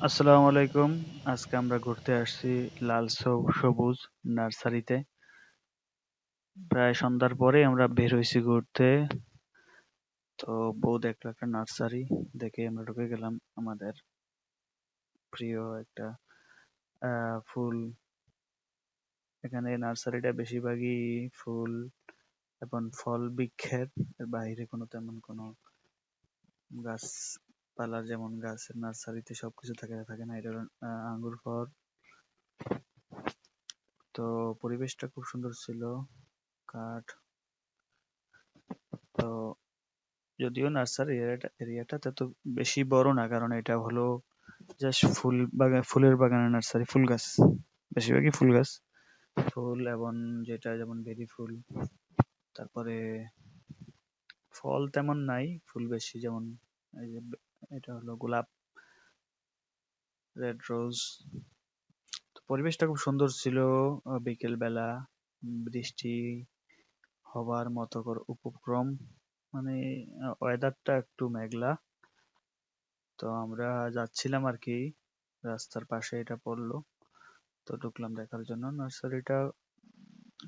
আসসালামু আলাইকুম। আজকে আমরা ঘুরতে আসছি লাল সবু- সবুজ নার্সারিতে। প্রায় সন্ধ্যার পরে আমরা বের হয়েছি ঘুরতে। তো বউ দেখল একটা নার্সারি দেখে আমরা ঢুকে গেলাম আমাদের প্রিয় একটা ফুল। এখানে নার্সারিটা বেশিরভাগই ফুল এবং ফল বৃক্ষের। বাইরে কোনো তেমন কোনো গাছপালার যেমন গাছের নার্সারিতে সবকিছু থাকে থাকে না, এটা আঙ্গুর ফল। তো পরিবেশটা খুব সুন্দর ছিল, কাঠ। তো যদিও নার্সারি এরিয়াটা তত বেশি বড় না, কারণ এটা হলো জাস্ট ফুল বাগান, ফুলের বাগানের নার্সারি, ফুল গাছ, বেশিরভাগই ফুল গাছ। ফুল এবং যেটা যেমন বেলি ফুল, তারপরে ফল তেমন নাই, ফুল বেশি যেমন এটা হলো গোলাপ রেড রোজ পরিবেশটা খুব সুন্দর ছিল বিকেল বেলা বৃষ্টি, হবার মতো করে, উপক্রম মানে ওয়েদারটা একটু মেঘলা। তো আমরা যাচ্ছিলাম আর কি, রাস্তার পাশে এটা পড়ল। তো ঢুকলাম দেখার জন্য। নার্সারিটা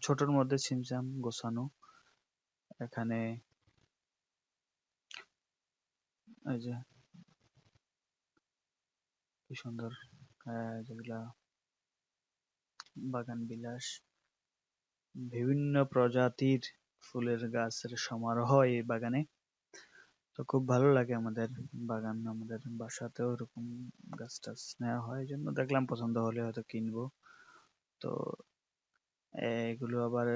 ছোটর মধ্যে ছিমছাম গোছানো। এখানে, এই যে কি সুন্দর যেগুলা বাগান বিলাস, বিভিন্ন প্রজাতির ফুলের গাছের সমারোহ এই বাগানে। তো খুব ভালো লাগে আমাদের বাগান, আমাদের বাসাতেও এরকম গাছ টাছ নেওয়া হয়। এই জন্য দেখলাম পছন্দ হলে হয়তো কিনবো। তো এগুলো আবার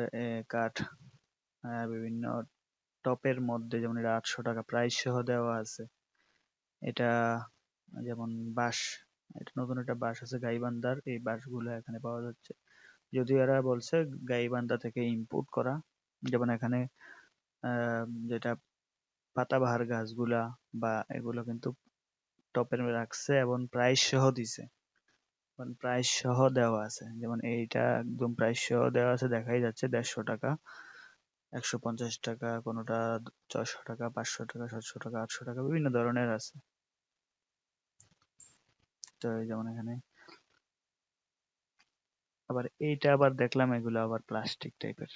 কাঠ বিভিন্ন টপের মধ্যে যেমন এটা আটশো টাকা প্রাইস সহ দেওয়া আছে। এটা যেমন বাঁশ এটা নতুন একটা বাঁশ আছে গাইবান্ধার, এই বাঁশগুলো এখানে পাওয়া যাচ্ছে। যদিও এরা বলছে গাইবান্ধা থেকে ইম্পোর্ট করা, যেমন এখানে যেটা পাতাবাহার গাছগুলা বা এগুলো কিন্তু টপের রাখছে এবং প্রাইস সহ দিছে। এবং প্রাইস সহ দেওয়া আছে। যেমন এইটা একদম প্রাইস সহ দেওয়া আছে, দেখাই যাচ্ছে দেড়শো টাকা। একশো পঞ্চাশ টাকা, কোনোটা ছয়শো টাকা, পাঁচশো টাকা, সাতশো টাকা, আটশো টাকা, বিভিন্ন ধরনের আছে। তো যেমন এখানে। আবার এইটা আবার দেখলাম এগুলো আবার প্লাস্টিক টাইপের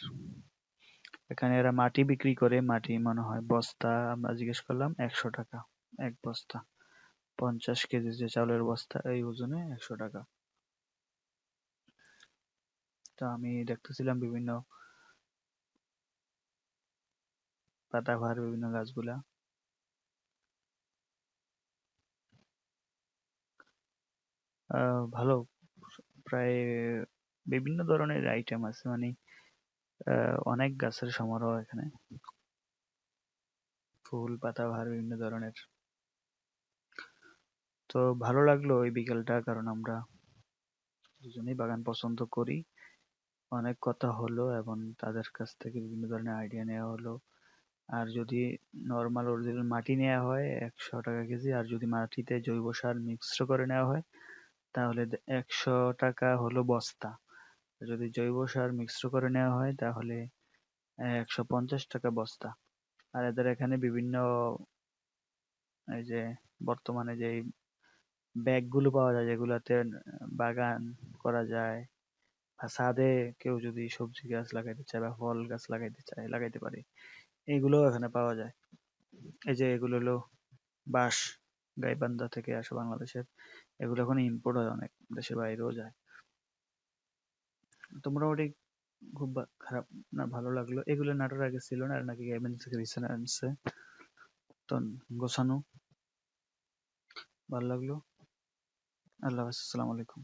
এখানে এরা মাটি বিক্রি করে, মাটি মনে হয় বস্তা, আমরা জিজ্ঞেস করলাম একশো টাকা, এক বস্তা। পঞ্চাশ কেজি যে চাউলের বস্তা, এই ওজনে একশো টাকা। তো আমি দেখতেছিলাম বিভিন্ন পাতাবাহার বিভিন্ন গাছগুলা। ভালো। প্রায় বিভিন্ন ধরনের আইটেম আছে মানে অনেক গাছের সমারোহ এখানে। ফুল পাতা পাতাবাহার, বিভিন্ন ধরনের। তো ভালো লাগল ওই বিকেলটা, কারণ আমরা দুজনেই বাগান পছন্দ করি। অনেক কথা হলো এবং তাদের কাছ থেকে বিভিন্ন ধরনের আইডিয়া নেওয়া হলো। আর যদি নর্মাল অরিজিনাল মাটি নেওয়া হয়, একশো টাকা কেজি, আর যদি মাটিতে জৈব সার মিক্সড করে নেওয়া হয় তাহলে একশো টাকা হলো বস্তা। যদি জৈব সার মিশ্র করে নেওয়া হয়, তাহলে একশো পঞ্চাশ টাকা বস্তা। আর এদের এখানে বিভিন্ন, এই যে, বর্তমানে যে ব্যাগগুলো পাওয়া যায়, যেগুলোতে বাগান করা যায়, বা ছাদে কেউ যদি সবজি গাছ লাগাইতে চায়, বা ফল গাছ লাগাইতে চায়, লাগাইতে পারে এইগুলো এখানে পাওয়া যায়। এই যে, এগুলো হলো বাঁশ, গাইবান্ধা থেকে আসে বাংলাদেশের এগুলো এখন ইম্পোর্ট হয় অনেক, দেশের বাইরেও যায়। তো মোটামুটি খুব খারাপ না, ভালো লাগল। এগুলো নাটোর আগে ছিল না নাকি গেমেন থেকে রিসেন্ট আনছে। তো গোছানো। ভালো লাগল। আল্লাহ হাফেজ, আসসালামু আলাইকুম।